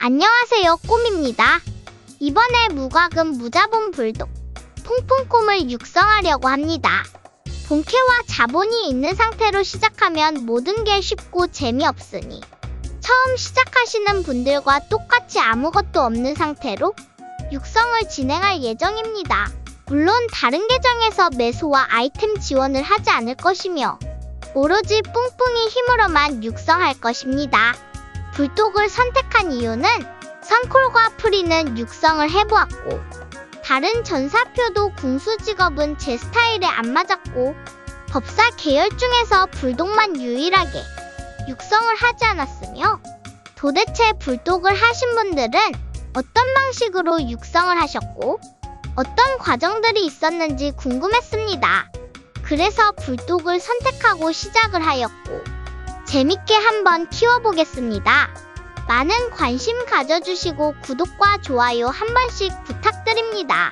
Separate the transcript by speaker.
Speaker 1: 안녕하세요, 꿈입니다. 이번에 무과금 무자본 불독 퐁퐁콤을 육성하려고 합니다. 본캐와 자본이 있는 상태로 시작하면 모든 게 쉽고 재미없으니 처음 시작하시는 분들과 똑같이 아무것도 없는 상태로 육성을 진행할 예정입니다. 물론 다른 계정에서 매수와 아이템 지원을 하지 않을 것이며 오로지 뿡뿡이 힘으로만 육성할 것입니다. 불독을 선택한 이유는 선콜과 프리는 육성을 해보았고 다른 전사표도 궁수 직업은 제 스타일에 안 맞았고 법사 계열 중에서 불독만 유일하게 육성을 하지 않았으며 도대체 불독을 하신 분들은 어떤 방식으로 육성을 하셨고 어떤 과정들이 있었는지 궁금했습니다. 그래서 불독을 선택하고 시작을 하였고 재밌게 한번 키워보겠습니다. 많은 관심 가져주시고 구독과 좋아요 한 번씩 부탁드립니다.